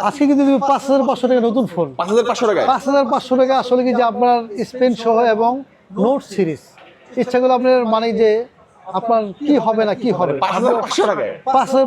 আজকে কিন্তু পাঁচ হাজার পাঁচশো টাকা নতুন ফোন পাঁচ হাজার পাঁচশো টাকা পাঁচ হাজার পাঁচশো টাকা আসলে কি যে আপনার স্পেন সহ এবং নোট সিরিজ ইচ্ছা করলে আপনার মানে যে আপনার কি হবে না কি হবে? পাঁচ হাজার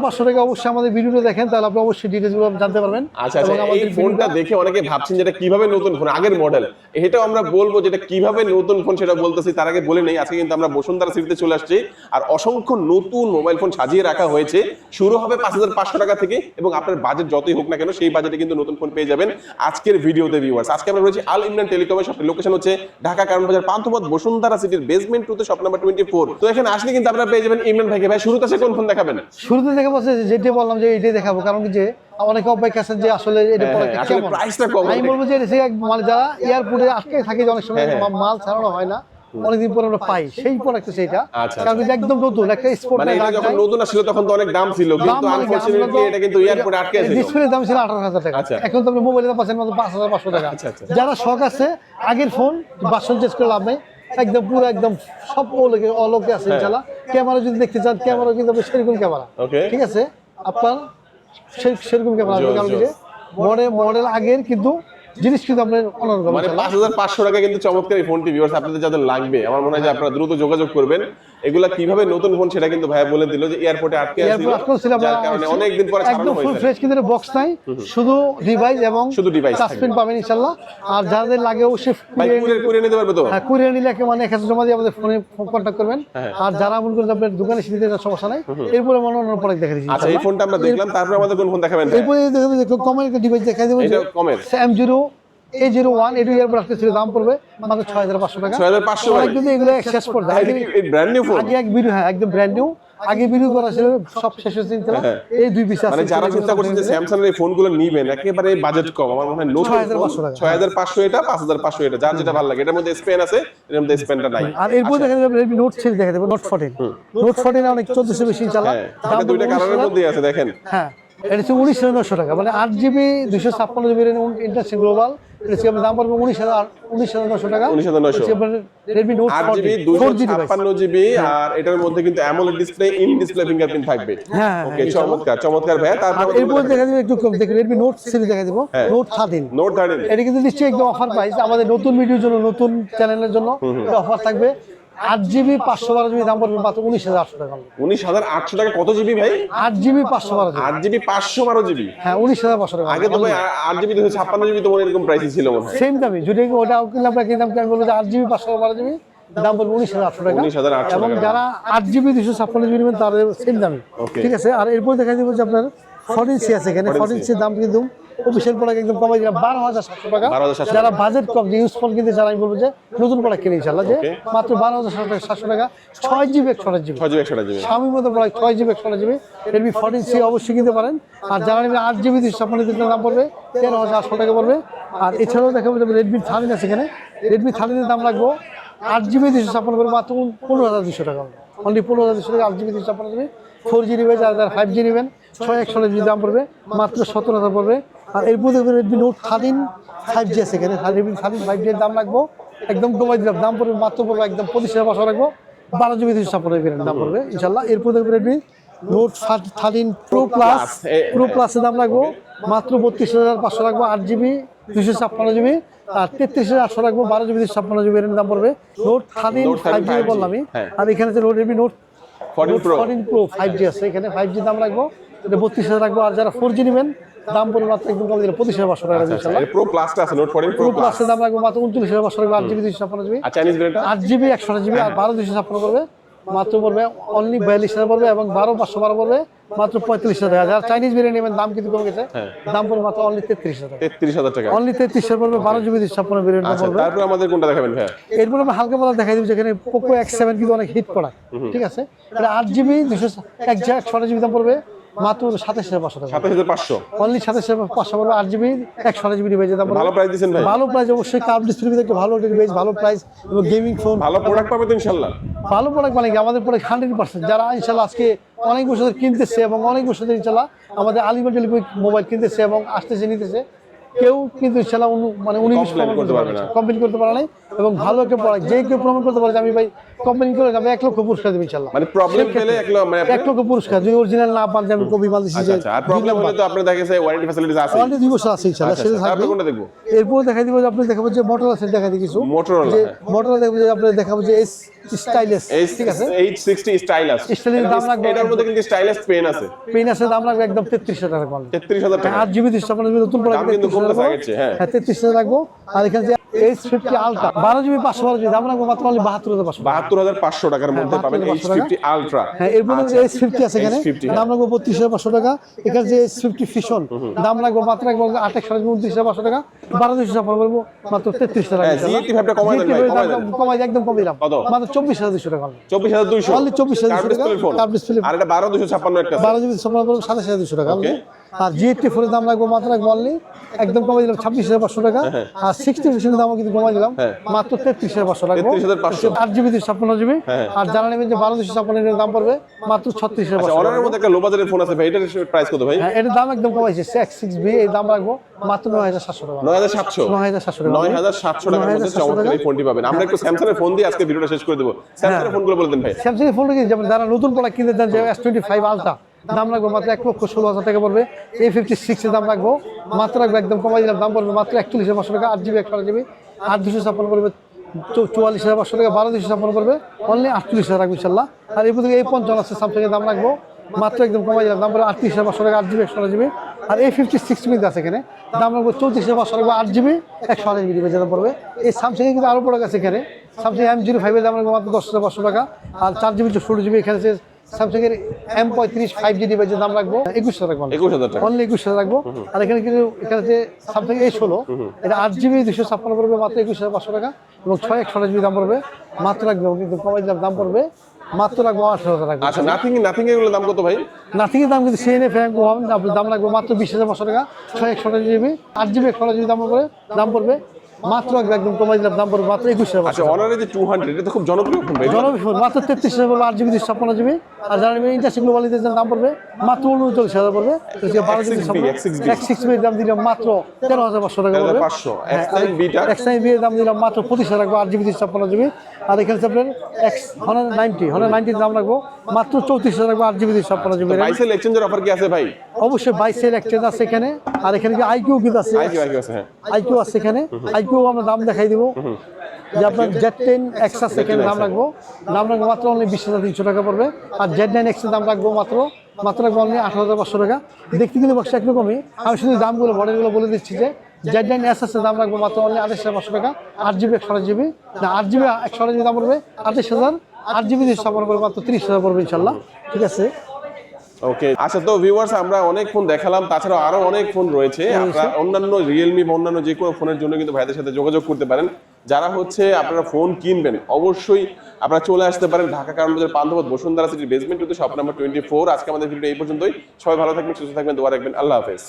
পাঁচশো টাকা। অবশ্যই আমাদের ভিডিওটা দেখেন তাহলে আপনি অবশ্যই ডিটেলসগুলো জানতে পারবেন। আচ্ছা আচ্ছা এই ফোনটা দেখে অনেকে ভাবছেন যেটা কীভাবে নতুন ফোন আগের মডেল এটাও আমরা বলব যেটা কীভাবে নতুন ফোন সেটা বলতেছি তার আগে বলে নেই। আজকে কিন্তু আমরা বসুন্ধরা সিটিতে চলে আসছি। আর অসংখ্য নতুন মোবাইল ফোন সাজিয়ে রাখা হয়েছে। শুরু হবে পাঁচ হাজার পাঁচশো টাকা থেকে এবং আপনার বাজেট যতই হোক না কেন সেই বাজেটে কিন্তু নতুন ফোন পেয়ে যাবেন আজকের ভিডিওতে ভিউয়ার্স আজকে আমরা রয়েছি আল ইমরান টেলিকমের সব লোকেশন হচ্ছে ঢাকা কারণ বাজার পান্থপথ বসুন্ধরা সিটির বেসমেন্ট টুতে শপ নাম্বার টোয়েন্টি ফোর তো এখানে আসলে কিন্তু আপনারা পেয়ে যাবেন ইমরান ভাইকে। ভাই শুরুতে সে কোন ফোন দেখাবেন? শুরুতে বলছে যে যেটা বললাম যে এটাই দেখাবো কারণ কি যে অনেকে অপেক্ষা আছেন যে আসলে এটা হ্যাঁ, পরে হ্যাঁ, প্রাইসটা কম আমি বলব যে মানে যারা এয়ারপোর্টে আটকে থাকে অনেক সময় হ্যাঁ, হ্যাঁ। মাল ছাড়ানো হয় না অনেকদিন পরে আমরা পাই। সেই প্রোডাক্ট সেটা আচ্ছা, কারণ যে একদম নতুন একটা স্পোর্ট মানে এটা যখন নতুন আসছিল তখন তো অনেক দাম ছিল কিন্তু মানে আনফরচুনেটলি এটা কিন্তু এয়ারপোর্টে আটকে আছে ডিসপ্লে দাম ছিল আঠারো হাজার টাকা। আচ্ছা। এখন তো আপনি মোবাইলের দাম পাচ্ছেন মাত্র পাঁচ হাজার পাঁচশো টাকা। আচ্ছা, আচ্ছা। যারা শখ আছে আগের ফোন বাসন চেঞ্জ করে লাভ নেই। একদম পুরো একদম সব ওলোকে অলোকে আছে হ্যাঁ। ইনশাল্লাহ ক্যামেরা যদি দেখতে চান ক্যামেরা কিন্তু সেরকম ক্যামেরা। ঠিক আছে? আপনার সেরকম ক্যামেরা আসবে মডেল মডেল আগের কিন্তু জিনিস কিন্তু আপনার মানে পাঁচ হাজার পাঁচশো টাকা কিন্তু চমৎকার এই ফোনটি ভিউয়ার্স আপনাদের যাদের লাগবে আমার মনে হয় যে আপনারা দ্রুত যোগাযোগ করবেন। এগুলা কীভাবে নতুন ফোন সেটা কিন্তু ভাইয়া বলে দিল যে এয়ারপোর্টে আটকে আছে ছিল যার কারণে অনেকদিন পরে ছাড়ানো একদম ফুল ফ্রেশ কিন্তু বক্স নাই শুধু ডিভাইস এবং শুধু device সাসপেন্ড পাবেন ইনশাল্লাহ আর যাদের লাগে অবশ্যই ভাই কুরিয়ার করে নিতে পারবে তো? হ্যাঁ কুরিয়ার নিলে একে মানে এক হাজার জমা দিয়ে আমাদের ফোনে কন্ট্যাক্ট করবেন। হ্যাঁ। আর যারা মনে করেন আপনার দোকানে এসে চান, সমস্যা নাই। এরপরে মনে অন্য প্রোডাক্ট দেখে দিচ্ছি আচ্ছা এই ফোনটা আমরা দেখলাম তারপরে আমাদের কোন ফোন দেখাবেন? এরপরে দেখবেন কমের একটা ডিভাইস দেখাই দেবো এটা কমের M zero A zero one A two আজকে ছিল দাম পড়বে মাত্র ছয় হাজার পাঁচশো টাকা। 6500 অনেক ভাই। কিন্তু এগুলো শেষ ব্র্যান্ড নিউ আগে এক ভিডিও হ্যাঁ একদম ব্র্যান্ড নিউ আগে ভিডিও করা ছিল সব শেষ হয়েছে। হ্যাঁ। এই দুই পিস মানে যারা চিন্তা করছেন যে স্যামসাং এর এই ফোনগুলো নিবেন একেবারে বাজেট কম। আমার মনে হয় নতুন 6500 টাকা। ছয় হাজার পাঁচশো এটা পাঁচ হাজার পাঁচশো এটা যার যেটা ভালো লাগে। এটার মধ্যে স্পেন আছে এর মধ্যে স্পেনটা নাই। আর এরপর দেখা যাবে নোট সিরিজ দেখা যাবে নোট ফোরটিন নোট ফোরটিন অনেক চোদ্দশো বেশি ইনশাল্লাহ হ্যাঁ। দুইটা কালারের 19,000 মধ্যেই আছে দেখেন। হ্যাঁ। এটা হচ্ছে উনিশ হাজার নশো টাকা। মানে আট জিবি দুশো ছাপ্পান্ন জিবি ইন্টারসি গ্লোবাল। এটা হচ্ছে দাম পড়বে উনিশ হাজার উনিশ হাজার নশো টাকা। 19,900 রেডমি নোট আট জিবি দুশো ছাপ্পান্ন জিবি আর এটার মধ্যে কিন্তু AMOLED display in display fingerprint থাকবে। হ্যাঁ, হ্যাঁ, ওকে চমৎকার চমৎকার ভাইয়া। তারপর এরপর দেখা যাবে একটু দেখে রেডমি নোট সিরিজ দেখা দিব হ্যাঁ। নোট থার্টিন নোট থার্টিন এটা কিন্তু নিশ্চয়ই একদম অফার প্রাইস আমাদের নতুন ভিডিওর জন্য নতুন চ্যানেলের জন্য অফার থাকবে। আট জিবি পাঁচশো বারো জিবি দাম পড়বে মাত্র উনিশ হাজার আটশো টাকা। উনিশ হাজার আটশো টাকা কত জিবি ভাই? আট জিবি পাঁচশো বারো আট জিবি পাঁচশো বারো জিবি? হ্যাঁ উনিশ হাজার পাঁচশো টাকা। আগে তো ভাই আট জিবি দুশো ছাপ্পান্ন জিবি তোমার এরকম প্রাইসই ছিল মনে হয়। সেম দামি যদি ওটা কিনলে আপনার কিনতাম আমি বলব যে আট জিবি পাঁচশো বারো জিবি দাম পড়বে উনিশ হাজার আটশো টাকা। 19,800 এবং যারা আট জিবি দুশো ছাপ্পান্ন জিবি নেবেন তাদের সেম দামি ঠিক আছে? আর এরপর দেখা যাবে যে আপনার ফরেন সি আছে এখানে। ফরেন সির দাম কিন্তু অফিসিয়াল প্রোডাক্ট একদম কমাই দিলাম বারো হাজার সাতশো টাকা। যারা বাজেট কম যে ইউজ ফোন কিনতে যারা আমি বলব যে নতুন প্রোডাক্ট কিনে ইনশাল্লাহ যে মাত্র বারো হাজার সাতশো টাকা সাতশো টাকা ছয় জিবি একশো জিবি ছয় জিবি একশো জিবি স্বামীর মতো প্রোডাক্ট ছয় জিবি একশো জিবি রেডমি ফোরটিন সি অবশ্যই কিনতে পারেন। আর যারা নেবেন আট জিবি দুশো ছাপ্পান্ন জিবির দাম পড়বে তেরো হাজার আটশো টাকা পড়বে। আর এছাড়াও দেখাবো যে রেডমি থার্টিন আছে এখানে। রেডমি থার্টিনের দাম রাখব আট জিবি দুশো ছাপ্পান্ন পড়বে মাত্র পনেরো হাজার দুশো টাকা অনলি পনেরো হাজার দুশো টাকা আট জিবি দুশো ছাপ্পান্ন জিবি ফোর জি নেবেন যারা যারা ফাইভ জি নেবেন ছয় একশো জিবি দাম পড়বে মাত্র সতেরো হাজার পড়বে। আর এরপর দেখবেন Redmi note thirteen five G আছে এখানে। রেডমি থার্টিন ফাইভ জি এর দাম রাখব একদম কমাই দিলাম। দাম পড়বে মাত্র পড়বে একদম পঁচিশ হাজার পাঁচশো রাখব। বারো জিবি দুশো জিবি দাম পড়বে। ইনশাল্লাহ এরপর দেখবেন Redmi note thirteen pro plus pro প্লাসের দাম রাখব। মাত্র বত্রিশ হাজার পাঁচশো রাখব আট জিবি দুশো ছাপ্পান্ন জিবি। আর তেত্রিশ হাজার আটশো রাখব বারো জিবি দুশো ছাপ্পান্ন জিবি এর দাম পড়বে। Note thirteen Note 13 five GB 5G, বললাম আমি। হ্যাঁ। আর এখানে যে note Redmi note fourteen pro fourteen pro five G আছে। এখানে ফাইভ জি দাম রাখব। এটা বত্রিশ হাজার রাখব। আর যারা ফোর জি নেবেন দাম পড়বে মাত্র একদম কমে দিলে পঁচিশ হাজার পাঁচশো টাকা ইনশাল্লাহ। প্রো প্লাসটা আছে নোট প্রো দাম রাখব মাত্র উনচল্লিশ হাজার পাঁচশো রাখব আট জিবি দুশো ছাপ্পান্ন জিবি। আর চাইনিজ ভেরিয়েন্টটা আট জিবি একশো জিবি আর বারো দুশো ছাপ্পান্ন পড়বে। মাত্র পড়বে অনলি বিয়াল্লিশ হাজার পড়বে এবং বারো পাঁচশো বারো পড়বে। মাত্র পঁয়ত্রিশ হাজার টাকা। যারা চাইনিজ বিরিয়ানি নেবেন দাম কিন্তু কমে গেছে। হ্যাঁ। দাম পড়বে মাত্র অনলি তেত্রিশ হাজার তেত্রিশ হাজার টাকা। অনলি তেত্রিশ হাজার পড়বে বারো জিবি ছাপ্পান্ন বিরিয়ানি আচ্ছা পড়বে। তারপর আমাদের কোনটা দেখাবেন ভাইয়া? এরপর আমরা হালকা পাতলা দেখাই দিব যেখানে পোকো এক্স সেভেন কিন্তু অনেক হিট প্রোডাক্ট ঠিক আছে? এটা আট জিবি দুশো এক একশো জিবি দাম পড়বে। মাত্র সাতাশ হাজার পাঁচশো টাকা। সাতাশ হাজার পাঁচশো? অনলি সাতাশ হাজার পাঁচশো আট জিবি একশো জিবি ডিভাইসের দাম ভালো প্রাইস দিচ্ছেন ভাই। ভালো প্রাইস অবশ্যই কাপ ডিসপ্লে একটা ভালো ডিভাইস ভালো প্রাইস এবং গেমিং ফোন ভালো প্রোডাক্ট পাবে তো ইনশাল্লাহ। ভালো প্রোডাক্ট মানে কি? আমাদের প্রোডাক্ট হান্ড্রেড পার্সেন্ট যারা ইনশাল্লাহ আজকে অনেক বছর কিনতেছে এবং অনেক বছর ইনশাল্লাহ আমাদের আলিমেন্টালি মোবাইল কিনতেছে এবং আসতেছে নিতেছে কেউ কিন্তু উনি- মানে উনি Complain করতে পারবে না। কমপ্লেন করতে পারে নাই এবং ভালো একটা প্রোডাক্ট যে কেউ প্রমাণ করতে পারে যে আমি ভাই কমপ্লেন করে আমি এক লক্ষ পুরস্কার দেবো ইনশাল্লাহ মানে প্রবলেম পেলে এক ল- মানে এক লক্ষ পুরস্কার যদি অরিজিনাল না পান আমি কবি মাল দিচ্ছি আচ্ছা আচ্ছা আর প্রবলেম হলে তো আপনার দেখা ওয়ারেন্টি ফ্যাসিলিটিস আছে। অলরেডি দুই বছর আছে ইনশাল্লাহ আচ্ছা সেটা থাকবে। কোনটা দেখব? এরপর দেখাই দিব যে আপনি দেখাবো যে মোটর আছে দেখাই দিই কিছু। Motorola, যে হ্যাঁ। মোটর দেখব যে আপনি দেখাবো যে এস স্টাইলিশ এই ঠিক আছে? এইচ সিক্সটি স্টাইলাস Stylish দাম রাখব। এটার মধ্যে কিন্তু স্টাইলাস পেন আছে। পেন আছে দাম রাখব একদম তেত্রিশ হাজার টাকা তেত্রিশ হাজার টাকা। আট জিবি স্থাপনা নতুন দাম প্রোডাক্ট কিন্তু হ্যাঁ। হ্যাঁ তেত্রিশ হাজার রাখব আর এখানে যে এইচ ফিফটি আলট্রা বারো জিবি পাঁচশো বারো জিবি দাম রাখব মাত্র only বাহাত্তর হাজার পাঁচশো। বাহাত্তর হাজার পাঁচশো টাকার মধ্যে পাবেন এইচ 72,500 ফিফটি আলট্রা। হ্যাঁ এরপর এইচ ফিফটি আছে এখানে। দাম রাখব বত্রিশ হাজার পাঁচশো টাকা। এখানে যে এইচ ফিফটি ফিশন দাম রাখব মাত্র রাখব আঠাশ হাজার উনত্রিশ হাজার পাঁচশো টাকা। বারো দুশো ছাপ্পান্ন করব মাত্র তেত্রিশ হাজার হ্যাঁ। কমাই একদম কমে দিলাম। মাত্র চব্বিশ হাজার দুশো টাকা। চব্বিশ হাজার দুইশো। Only 24,200 টাকা, কার্ভ ডিসপ্লে বারো দুশো ছাপ্পান্ন একটা বারো জিবি করব সাতাশ হাজার দুশো টাকা। আর জিএটি ফোনের দাম রাখব মাত্র রাখব অনলি একদম কমাই দিলাম ছাব্বিশ হাজার পাঁচশো টাকা। আর সিক্সটি পার্সেন্ট দামও কিন্তু কমাই দিলাম হ্যাঁ। মাত্র তেত্রিশ হাজার পাঁচশো 33,500 আট জিবি দুশো ছাপ্পান্ন জিবি হ্যাঁ। আর জানা নেবেন যে বারো দুশো ছাপ্পান্ন দাম পড়বে মাত্র ছত্রিশ হাজার আচ্ছা পাঁচশো অনারের মধ্যে একটা লো বাজারের ফোন আছে ভাই এটার প্রাইস কত ভাই? হ্যাঁ এটার দাম একদম কমাইছে এক্স সিক্স বি এই দাম রাখব মাত্র নয় হাজার সাতশো টাকা। নয় হাজার সাতশো। নয় হাজার সাতশো টাকা। নয় হাজার সাতশো টাকার মধ্যে 9,700 চমৎকার এই টাকা। ফোনটি পাবেন। আমরা একটু স্যামসাং এর ফোন দিয়ে আজকে ভিডিওটা শেষ করে দেবো। স্যামসাং এর ফোনগুলো বলে দেন ভাই। স্যামসাং এর ফোন কি? যেমন যারা নতুন প্রোডাক্ট কিনতে চান যে এস টোয়েন্টি ফাইভ আলট্রা দাম রাখব মাত্র এক লক্ষ ষোলো হাজার টাকা পড়বে। এ ফিফটি সিক্সের দাম রাখব। মাত্র রাখব একদম কমাই দিলাম, দাম পড়বে মাত্র একচল্লিশ হাজার পাঁচশো টাকা, আট জিবি, একশো জিবি, আট দুশো ছাপ্পান্ন করবে চুয়াল্লিশ হাজার পাঁচশো টাকা, বারো দুশো ছাপ্পান্ন করবে অনলি আটচল্লিশ হাজার রাখব ইনশাল্লাহ। আর এরপর থেকে এই পঞ্চান্ন আছে স্যামসাংয়ের দাম রাখব। মাত্র একদম কমাই দিলাম, দাম পড়বে আটত্রিশ হাজার পাঁচশো টাকা, আট জিবি, একশো জিবি। আর এই ফিফটি সিক্স কিন্তু আছে এখানে, দাম রাখব চৌত্রিশ হাজার পাঁচশো টাকা, আট জিবি, একশো আঠাশ জিবি দাম পড়বে। এই স্যামসাংয়ে কিন্তু আরও প্রোডাক্ট আছে এখানে। স্যামসাং এম জিরো ফাইভের দাম রাখব মাত্র দশ হাজার পাঁচশো টাকা, আর চার জিবি ষোলো জিবি এখানে স্যামসাং এর এম পঁয়ত্রিশ ফাইভ জি ডিভাইসের দাম রাখব একুশ হাজার রাখব একুশ হাজার টাকা অনলি একুশ হাজার রাখব আর এখানে কিন্তু এখানে যে স্যামসাং এ ষোলো এটা আট জিবি দুশো ছাপ্পান্ন পড়বে মাত্র একুশ হাজার পাঁচশো টাকা। এবং ছয় একশো জিবি দাম পড়বে মাত্র রাখব কিন্তু কমাই দিলাম দাম পড়বে মাত্র রাখব আঠারো হাজার রাখব আচ্ছা নাথিং নাথিং এগুলো দাম কত ভাই? নাথিং এর দাম কিন্তু সিএনএ ফ্যান দাম রাখব মাত্র বিশ হাজার পাঁচশো টাকা। ছয় একশো জিবি আট জিবি একশো জিবি দাম পড়বে দাম পড়বে মাত্র একদম কমাই দিলাম দাম পড়বে মাত্র একুশ হাজার আচ্ছা যে টু হান্ড্রেড এটা খুব জনপ্রিয় ফোন ভাই। জনবিফোন মাত্র তেত্রিশ হাজার পড়বে আট জিবি দুশো ছাপ্পান্ন জিবি। আর যারা নেবেন ইন্টারসি গ্লোবালিতে দাম পড়বে মাত্র উনচল্লিশ হাজার পড়বে। বারো জিবি X6B, X6B সিক্স বির দাম দিলাম মাত্র তেরো হাজার পাঁচশো টাকা পড়বে। 13,500 X9 বিটা এক্স নাইন বিয়ের দাম দিলাম মাত্র পঁচিশ হাজার রাখব আট জিবি দুশো ছাপ্পান্ন জিবি। আর এখানে আপনার এক্স হনার নাইনটি হনার নাইনটির দাম রাখব মাত্র চৌত্রিশ হাজার রাখব আট জিবি দুশো ছাপ্পান্ন জিবি বাইসেল এক্সচেঞ্জের অফার কি আছে ভাই? অবশ্যই বাইশের এক্সচেঞ্জ আছে এখানে। আর এখানে কি আইকিউ কিন্তু আছে আইকিউ আছে হ্যাঁ। আইকিউ আছে এখানে। আইকিউ আমরা দাম দেখাই দিব। যে আপনার জেড টেন এক্স আছে এখানে দাম রাখব। দাম রাখব মাত্র অনলি বিশ হাজার তিনশো টাকা পড়বে। আর জেড নাইন এক্সের দাম রাখব মাত্র মাত্র রাখব অনলি আঠারো হাজার পাঁচশো টাকা। দেখতে কিন্তু বক্সটা একরকমই। আমি শুধু দামগুলো মডেলগুলো বলে দিচ্ছি যে জেড নাইন এস আছে দাম রাখব মাত্র অনলি আঠাশ হাজার পাঁচশো টাকা। আট জিবি একশো আঠাশ জিবি না আট জিবি একশো আঠাশ জিবি দাম পড়বে আঠাশ হাজার। আট জিবি দিয়ে স্থাপন করবে মাত্র তিরিশ হাজার পড়বে ইনশাল্লাহ। ঠিক আছে? ওকে আচ্ছা তো ভিউয়ার্স আমরা অনেক ফোন দেখালাম তাছাড়াও আরও অনেক ফোন রয়েছে। আপনারা অন্যান্য রিয়েলমি বা অন্যান্য যে কোনো ফোনের জন্য কিন্তু ভাইদের সাথে যোগাযোগ করতে পারেন। যারা হচ্ছে আপনারা ফোন কিনবেন অবশ্যই আপনারা চলে আসতে পারেন ঢাকা কারণ বাজার পান্থপথ বসুন্ধরা সিটির বেসমেন্ট কিন্তু শপ নাম্বার টোয়েন্টি ফোর আজকে আমাদের ভিডিও এই পর্যন্তই। সবাই ভালো থাকবেন সুস্থ থাকবেন দোয়া রাখবেন। আল্লাহ হাফেজ।